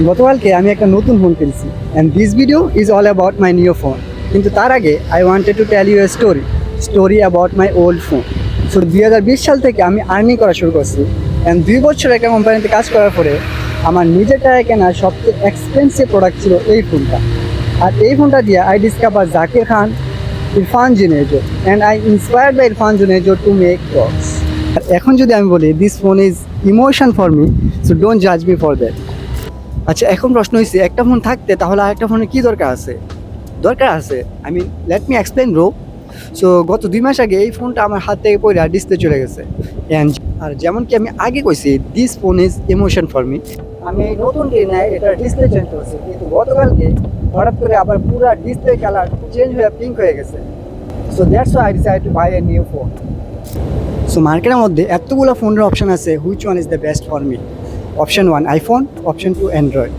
গতকালকে আমি একটা নতুন ফোন কিনছি and this video is all about my new phone কিন্তু তার আগে I wanted to tell you a story story about my old phone so দুই হাজার বিশ সাল থেকে আমি আর্নিং করা শুরু করছি অ্যান্ড দুই বছর একটা কোম্পানিতে কাজ করার পরে আমার নিজের টাকায় কেনা সবচেয়ে এক্সপেন্সিভ প্রোডাক্ট ছিল এই ফোনটা আর এই ফোনটা দিয়ে I discover Zakir Khan Irfan Junejo and I inspired by Irfan Junejo to make crocks এখন যদি আমি বলি this phone is emotion for me so don't জাজ মি ফর দ্যাট আচ্ছা এখন প্রশ্ন হয়েছে একটা ফোন থাকতে তাহলে আরেকটা ফোনে কী দরকার আছে? দরকার আছে I mean let me explain bro so গত দুই মাস আগে এই ফোনটা আমার হাত থেকে পড়ে আর ডিসপ্লে চলে গেছে। অ্যান্ড আর যেমন কি আমি আগে কইছি this phone is emotion for me আমি নতুন কিনে এটা ডিসপ্লে চেঞ্জ করছি। কিন্তু গতকালকে হঠাৎ করে আবার পুরো ডিসপ্লে কালার চেঞ্জ হয়ে পিঙ্ক হয়ে গেছে। So that's I decide to buy a new phone so মার্কেটের মধ্যে এতগুলো ফোনের অপশন আছে which one is the best for me option one iPhone, option two Android.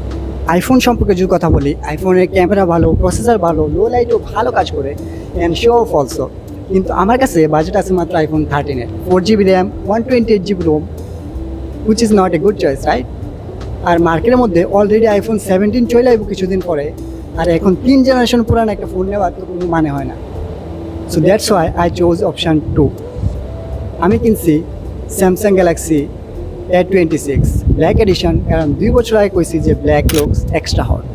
IPhone সম্পর্কে যদি কথা বলি, আইফোনের ক্যামেরা ভালো, প্রসেসর ভালো, লো লাইটও ভালো কাজ করে অ্যান্ড শো অফ অলসো কিন্তু আমার কাছে বাজেট আছে মাত্র iPhone থার্টিনের four GB RAM one twenty eight GB ROM which is not a good choice right আর মার্কেটের মধ্যে অলরেডি আইফোন সেভেন্টিন চলে আসব কিছুদিন পরে, আর এখন তিন জেনারেশন পুরান একটা ফোন নেওয়ার তো কোনো মানে হয় না। So that's why I chose option two আমি কিনছি Samsung Galaxy A twenty six black edition কারণ দুই বছর আগে কইছি যে black looks extra hot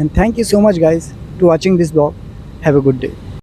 And thank you so much guys to watching this vlog. Have a good day.